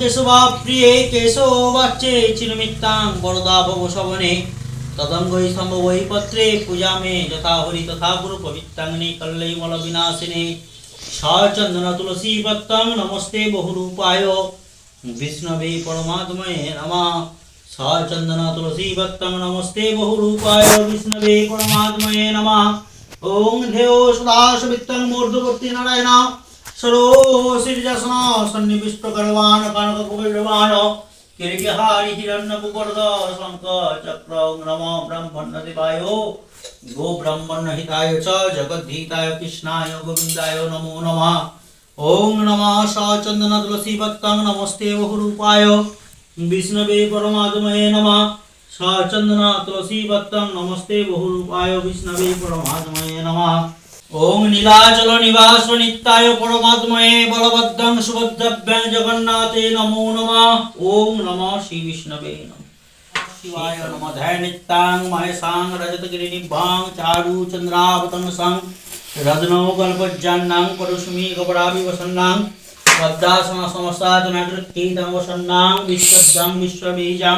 নমাসি সদাত্তাং কেশবাপ্রিয়ে কেশবাচ্যে চিরমিত্তাং বরদাভব শবনে তদঙ্গৈ সম্ভবৈ পত্রে পূজা মে যথা হরি তথা গুরু পবিত্রাঙ্গনি কল্লৈমল বিনাশিনে সচন্দন তুলসী পত্তং নমস্তে বহুরূপায় বিষ্ণবে পরমাত্ময়ে নমঃ সচন্দন তুলসী পত্তং নমস্তে বহুরূপায় বিষ্ণবে পরমাত্ময়ে নমঃ ওং ধ্যেয় সদাশবিত্তং মূর্ধবর্তী নারায়ণ সরোশির্যাসন সন্নিবিষ্ট করবান কনক কুবেরবান কিরকিহারি হিরণ্য কুবর্দ শঙ্খ চক্র নম ব্রহ্মণ্য দেবায় গো ব্রহ্মণ্য হিতায় চ জগদ্ধিতায় কৃষ্ণায় গোবিন্দায় নমো নমঃ ওং নমঃ সচন্দন তুলসী ভক্তং নমস্তে বহুরূপায় বিষ্ণবে পরমাত্ময়ে নমঃ সচন্দন তুলসী ভক্তং নমস্তে বহুরূপায় বিষ্ণবে পরমাত্ময়ে নমঃ ওং নীলাচল নিবাস নিত্যায় পরমাত্ময়ে বলবদ্ধং সুভদ্রভ্যাং জগন্নাথে নমো নমঃ ওং নমঃ শ্রী বিষ্ণবে নমঃ শিবায় নমঃ ধ্যায় নিত্যাং মহেশাং রজতগিরিনিভাং চারু চন্দ্রাবতং সং রদনৌ কল্পজ্জান্নাং পরশুমি গবরাবিবসন্নাং পদ্মাসন সমস্তাতনাকৃত্যীতমবসন্নাং বিশ্বদ্যাং বিশ্ববীজাং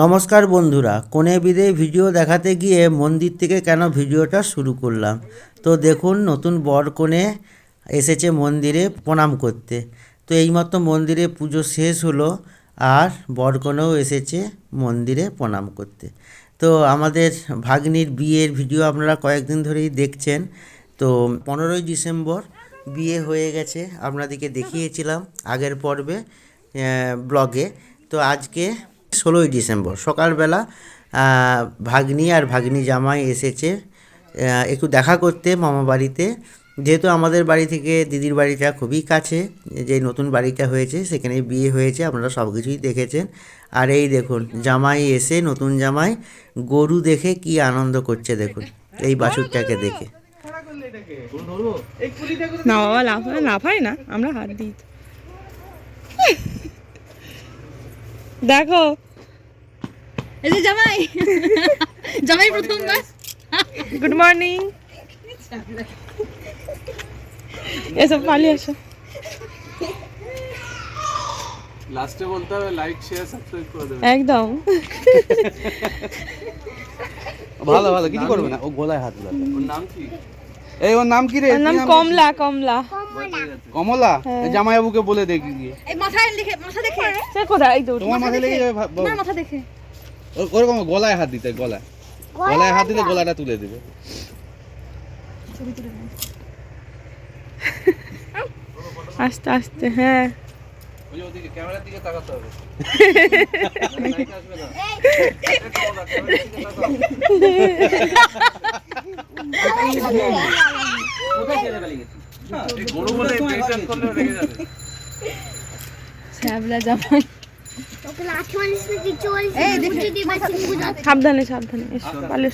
নমস্কার বন্ধুরা, কোনে বিদে ভিডিও দেখাতে গিয়ে মন্দির থেকে কেন ভিডিওটা শুরু করলাম? তো দেখুন, নতুন বর কোণে এসেছে মন্দিরে প্রণাম করতে। তো এইমাত্র মন্দিরে পুজো শেষ হলো আর বর কনেও এসেছে মন্দিরে প্রণাম করতে। তো আমাদের ভাগ্নির বিয়ের ভিডিও আপনারা কয়েকদিন ধরেই দেখছেন। তো পনেরোই ডিসেম্বর বিয়ে হয়ে গেছে, আপনাদেরকে দেখিয়েছিলাম আগের পর্বে ব্লগে। তো আজকে ষোলোই ডিসেম্বর। সকালবেলা ভাগ্নি আর ভাগ্নি জামাই এসেছে। একটু দেখা করতে মামা বাড়িতে। যেহেতু আমাদের বাড়ি থেকে দিদির বাড়িটা খুবই কাছে, যে নতুন বাড়িটা হয়েছে, সেখানে বিয়ে হয়েছে, আপনারা সব কিছুই দেখেছেন। আর এই দেখুন, জামাই এসে, নতুন জামাই, গরু দেখে কি আনন্দ করছে দেখুন, এই বাছুরটাকে দেখে। না বাবা লাফায় লাফায় না, আমরা হাত দিই। দেখো এই যে জামাই। জামাই প্রথমবার। গুড মর্নিং এসব পালিয়ে আসো লাস্টে বলতে হবে লাইক শেয়ার সাবস্ক্রাইব করে দেবে। একদম। ভালো ভালো কিছু করবে না। ও গলায় হাত দিল। ওর নাম কি? এই ওর নাম কি রে? নাম কমলা কমলা। কমলা। হ্যাঁ। জামাইবাবুকে বলে দেখি। গিয়ে এই মাথায় দেখে মাথা দেখে। সে কোথায়? এই তো তোমার লেগে যাবে মাথা দেখে। ওরকম গলায় হাত দিতে গলায়। গলায় হাত দিলে গলাটা তুলে দিবে। আস্তে আস্তে হ্যাঁ। ওই যে ওদিকে ক্যামেরার দিকে তাকাতে হবে। লাইট আসবে না এই গরু বলে টেনশন করলে রেগে যাবে শ্যাবলা সাবধানে সাবধানে এসো পালে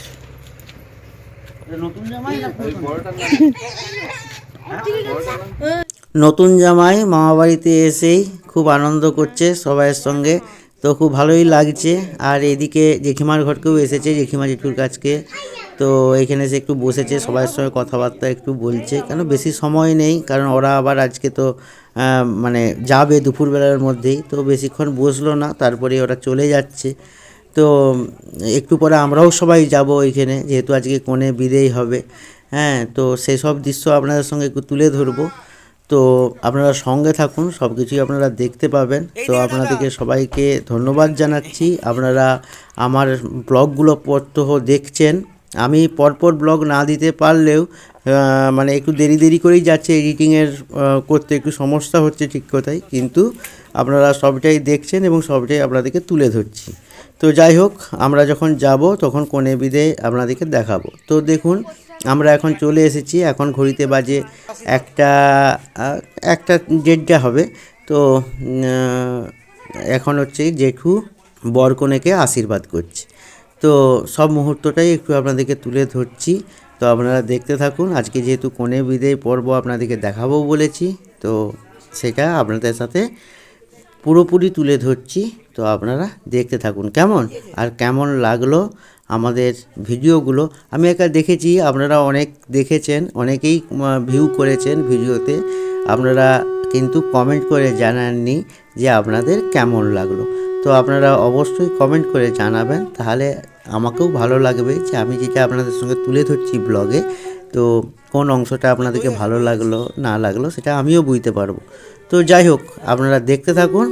বড়টার নাম নতুন জামাই মামা বাড়িতে এসেই খুব আনন্দ করছে সবাইয়ের সঙ্গে। তো খুব ভালোই লাগছে। আর এদিকে জেঠিমার ঘরকেও এসেছে জেঠিমা জেঠুর কাছকে। তো এখানে এসে একটু বসেছে সবার সঙ্গে কথাবার্তা একটু বলছে কেন বেশি সময় নেই? কারণ ওরা আবার আজকে তো মানে যাবে দুপুরবেলার মধ্যেই তো বেশিক্ষণ বসল না তারপরে ওরা চলে যাচ্ছে। তো একটু পরে আমরাও সবাই যাব ওইখানে যেহেতু আজকে কোণে বিদেই হবে। হ্যাঁ তো সেসব দৃশ্য আপনাদের সঙ্গে একটু তুলে ধরবো। তো আপনারা সঙ্গে থাকুন সব কিছুই আপনারা দেখতে পাবেন। তো আপনাদেরকে সবাইকে ধন্যবাদ জানাচ্ছি। আপনারা আমার ব্লগগুলো প্রত্যহ দেখছেন। আমি পরপর ব্লগ না দিতে পারলেও মানে একটু দেরি দেরি করেই যাচ্ছে এডিটিংয়ের করতে, একটু সমস্যা হচ্ছে ঠিক কথাই। কিন্তু আপনারা সবটাই দেখছেন এবং সবটাই আপনাদেরকে তুলে ধরছি। তো যাই হোক, আমরা যখন যাব তখন কোণে বিদে আপনাদেরকে দেখাবো। তো দেখুন, আমরা এখন চলে এসেছি। এখন ঘড়িতে বাজে একটা একটা দেড়টা হবে। তো এখন হচ্ছে জেঠু বর বরকনেকে আশীর্বাদ করছে। তো সব মুহূর্তটাই একটু আপনাদেরকে তুলে ধরছি। তো আপনারা দেখতে থাকুন, আজকে যেহেতু কোণে বিদেয় পর্ব আপনাদেরকে দেখাবো বলেছি, তো সেটা আপনাদের সাথে পুরোপুরি তুলে ধরছি। তো আপনারা দেখতে থাকুন কেমন আর কেমন লাগল আমাদের ভিডিওগুলো। আমি একা দেখেছি, আপনারা অনেক দেখেছেন, অনেকেই ভিউ করেছেন ভিডিওতে। আপনারা কিন্তু কমেন্ট করে জানাননি যে আপনাদের কেমন লাগল। তো আপনারা অবশ্যই কমেন্ট করে জানাবেন তাহলে আমাকেও ভালো লাগবে যে আমি যেটা আপনাদের সঙ্গে তুলে ধরছি ব্লগে তো কোন অংশটা আপনাদেরকে ভালো লাগল না লাগল সেটা আমিও বুঝতে পারব। তো যাই হোক আপনারা দেখতে থাকুন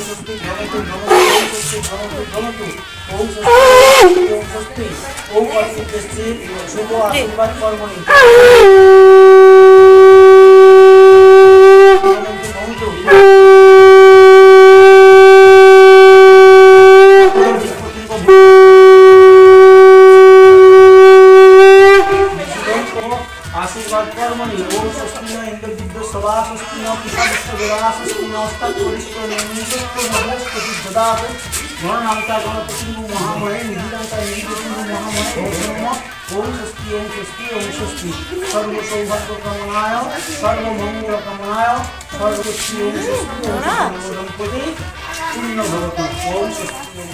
স্বস্তি ভ্রমতু ওম স্বস্তি ভ্রমতু ভ্রমতু ওম স্বস্তি ওম স্বস্তি ওম কর্তব্যে শুভ আশীর্বাদ পর্বণে গণনামতা গণপতিঙ্গু মহাময়ে নিধিদান্তা নিধিপতিঙ্গু মহাময়ে ওম নমঃ ওম স্বস্তি ওম স্বস্তি ওম স্বস্তি সর্ব সৌভাগ্য কামনায় সর্ব মঙ্গল কামনায় সর্ব স্বস্তি ওম স্বস্তি ওম স্বস্তি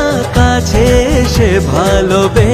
কাছে সে ভালোবেসে।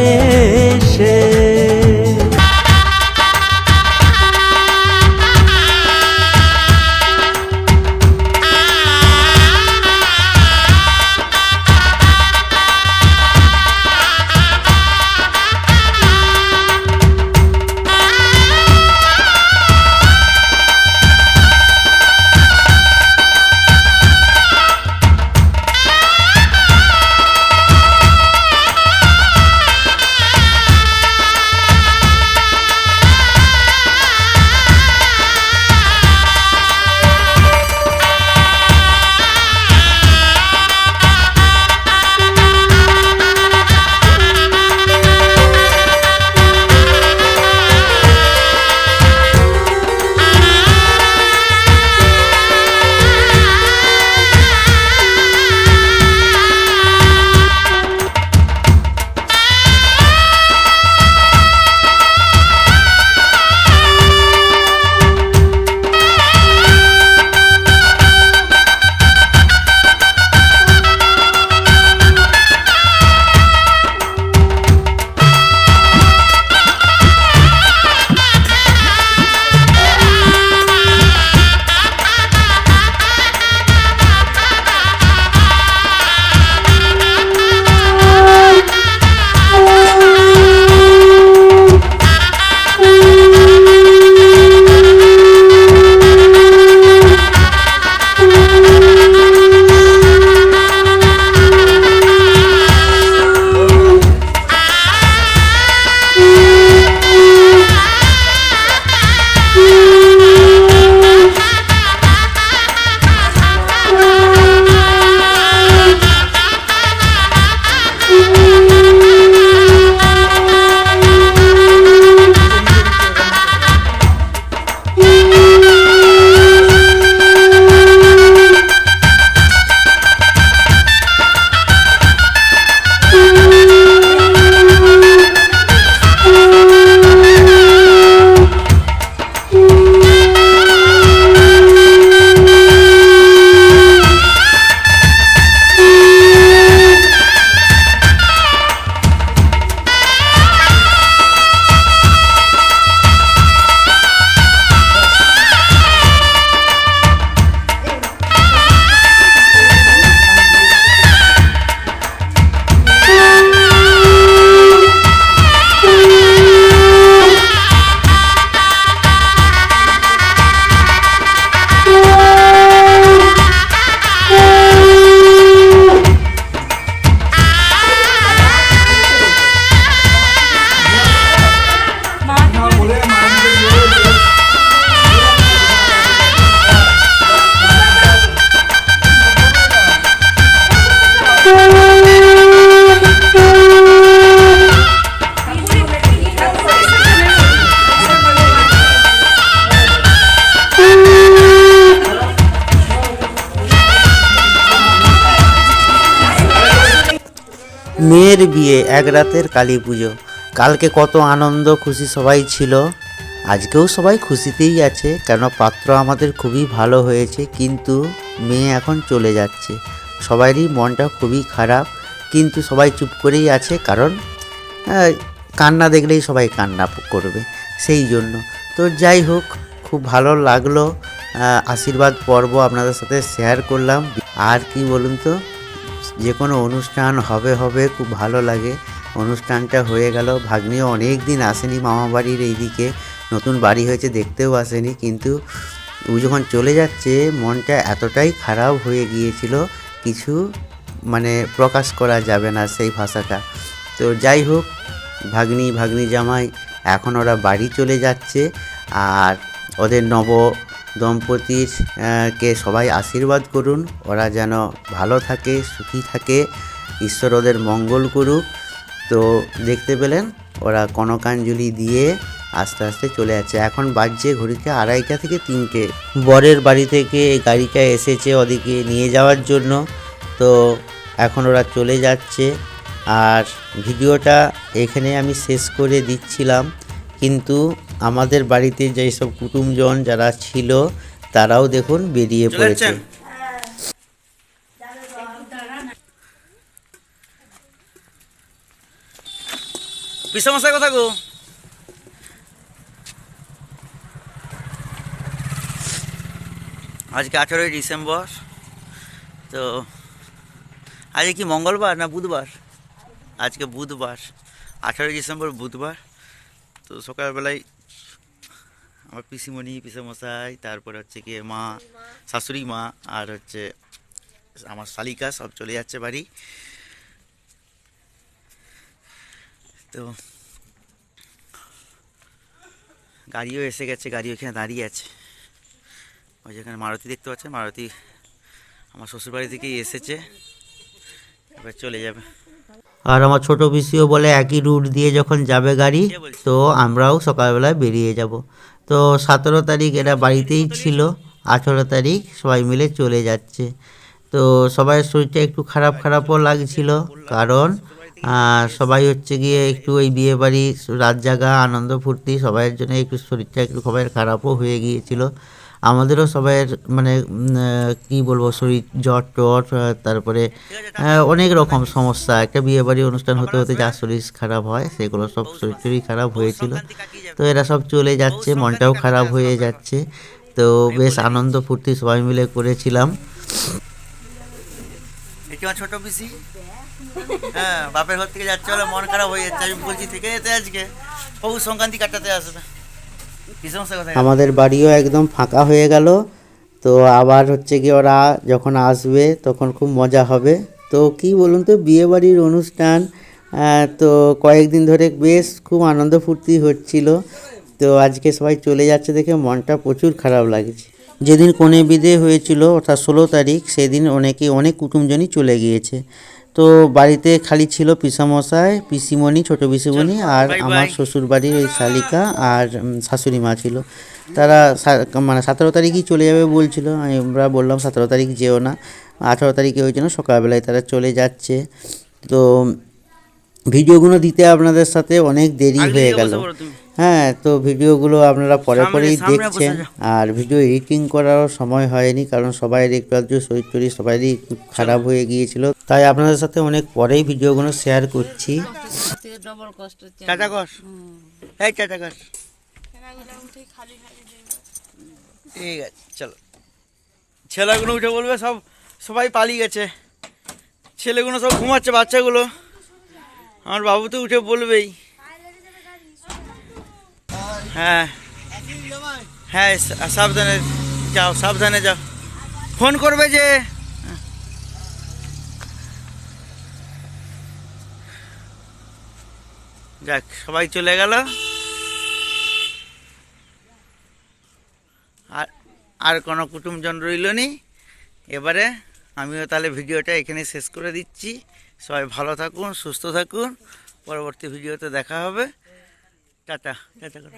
মেয়ের বিয়ে, এক রাতের কালী পুজো। কালকে কত আনন্দ, খুশি সবাই ছিল। আজকেও সবাই খুশিতেই আছে, কেন পাত্র আমাদের খুবই ভালো হয়েছে, কিন্তু মেয়ে এখন চলে যাচ্ছে। সবারই মনটা খুবই খারাপ, কিন্তু সবাই চুপ করেই আছে, কারণ কান্না দেখলেই সবাই কান্না করবে, সেই জন্য। তো যাই হোক, খুব ভালো লাগল আশীর্বাদ পর্ব আপনাদের সাথে শেয়ার করলাম। আর কি বলুন তো? যে কোনো অনুষ্ঠান হবে হবে খুব ভালো লাগে। অনুষ্ঠানটা হয়ে গেল। ভাগ্নিও অনেক দিন আসেনি মামা বাড়ির এইদিকে। নতুন বাড়ি হয়েছে, দেখতেও আসেনি। কিন্তু ও যখন চলে যাচ্ছে, মনটা এতটাই খারাপ হয়ে গিয়েছিল, কিছু মানে প্রকাশ করা যাবে না সেই ভাষাটা। তো যাই হোক, ভাগ্নি ভাগ্নি জামাই এখন ওরা বাড়ি চলে যাচ্ছে। আর ওদের নব দম্পতির কে সবাই আশীর্বাদ করুন। ওরা যেন ভালো থাকে, সুখী থাকে, ঈশ্বর ওদের মঙ্গল করুক। তো দেখতে পেলেন, ওরা কনকাঞ্জলি দিয়ে আস্তে আস্তে চলে যাচ্ছে। এখন বাজছে ঘড়িতে আড়াইটা থেকে তিনটে। বরের বাড়ি থেকে গাড়িটা এসেছে ওদিকে নিয়ে যাওয়ার জন্য। তো এখন ওরা চলে যাচ্ছে। আর ভিডিওটা এখানে আমি শেষ করে দিচ্ছিলাম। কিন্তু আমাদের বাড়িতে যেই সব কুটুমজন যারা ছিল তারাও দেখুন বেরিয়ে পড়েছে। পিসামশাই কথা গো? আজকে আঠেরোই ডিসেম্বর তো আজকে কি মঙ্গলবার না বুধবার? আজকে বুধবার আঠেরোই ডিসেম্বর বুধবার তো সকালবেলায় আমার পিসিমণি পিসামশাই তারপর হচ্ছে কি মা শাশুড়ি মা আর হচ্ছে আমার শালিকা সব চলে যাচ্ছে বাড়ি। তো গাড়িও এসে গেছে গাড়ি ওখানে দাঁড়িয়ে আছে। ওই যেখানে মারুতি দেখতে পাচ্ছেন? মারুতি আমার শ্বশুরবাড়ি থেকেই এসেছে। এবার চলে যাবে। আর আমার ছোট পিসিও বলে একই রুট দিয়ে যখন যাবে গাড়ি তো আমরাও সকালবেলায় বেরিয়ে যাব। তো সতেরো তারিখ এরা বাড়িতেই ছিল, আঠেরো তারিখ সবাই মিলে চলে যাচ্ছে। তো সবাই শরীরটা একটু খারাপ খারাপও লাগছিল, কারণ সবাই হচ্ছে গিয়ে একটু ওই বিয়ে বাড়ি, রাত জাগা, আনন্দ ফুর্তি, সবাইয়ের জন্য একটু শরীরটা একটু সবাই খারাপও হয়ে গিয়েছিল। আমাদেরও সবাইয়ের মানে কি বলব, শরীর জ্বর টর তারপরে অনেক রকম সমস্যা। একটা বিয়ে বাড়ি অনুষ্ঠান হতে হতে যা শরীর খারাপ হয়, সেগুলো সব শরীর খারাপ হয়েছিল। তো এরা সব চলে যাচ্ছে, মনটাও খারাপ হয়ে যাচ্ছে। তো বেশ আনন্দ ফুর্তি সবাই মিলে করেছিলাম। ছোট পিসি? হ্যাঁ বাপের ঘর থেকে যাচ্ছে মন খারাপ হয়ে যাচ্ছে। আমি বলছি থেকে যেতে আজকে। পৌষ সংক্রান্তি কাটাতে আসবে। আমাদের বাড়িও একদম ফাঁকা হয়ে গেল। তো আবার হচ্ছে কি ওরা যখন আসবে, তখন খুব মজা হবে। তো কি বলুন তো বিয়ে বাড়ির অনুষ্ঠান তো কয়েকদিন ধরে বেশ খুব আনন্দ ফুর্তি হচ্ছিল। তো আজকে সবাই চলে যাচ্ছে দেখে মনটা প্রচুর খারাপ লাগছে। যেদিন কোণে বিদে হয়েছিল, অর্থাৎ ষোলো তারিখ, সেদিন অনেকে, অনেক কুটুমজনই চলে গিয়েছে। তো বাড়িতে খালি ছিল পিসামশাই পিসিমণি ছোট পিসিমণি আর আমার শ্বশুর বাড়ির ওই শালিকা আর শাশুড়ি মা ছিল। তারা মানে সতেরো তারিখই চলে যাবে বলছিল। আমরা বললাম সতেরো তারিখ যেও না আঠারো তারিখে ওই জন্য সকালবেলায় তারা চলে যাচ্ছে। তো ভিডিওগুলো দিতে আপনাদের সাথে অনেক দেরি হয়ে গেল। হ্যাঁ তো ভিডিওগুলো আপনারা পরে পরেই দেখছেন। আর ভিডিও এডিটিং করারও সময় হয়নি কারণ সবাই একটু একটু শরীর টরীর সবারই একটু খারাপ হয়ে গিয়েছিল। তাই আপনাদের সাথে অনেক পরেই ভিডিওগুলো শেয়ার করছি। ঠিক আছে চলো। ছেলেগুলো উঠে বলবে সব সবাই পালিয়ে গেছে। ছেলেগুলো সব ঘুমাচ্ছে বাচ্চাগুলো। আমার বাবু তো উঠে বলবেই। হ্যাঁ। হ্যাঁ সাবধানে যাও সাবধানে যাও। ফোন করবে যে। যাক, সবাই চলে গেল। আর আর কোনো কুটুমজন রইল নি। এবারে আমিও তাহলে ভিডিওটা এখানে শেষ করে দিচ্ছি। সবাই ভালো থাকুন, সুস্থ থাকুন। পরবর্তী ভিডিওতে দেখা হবে। টাটা টাটা করো।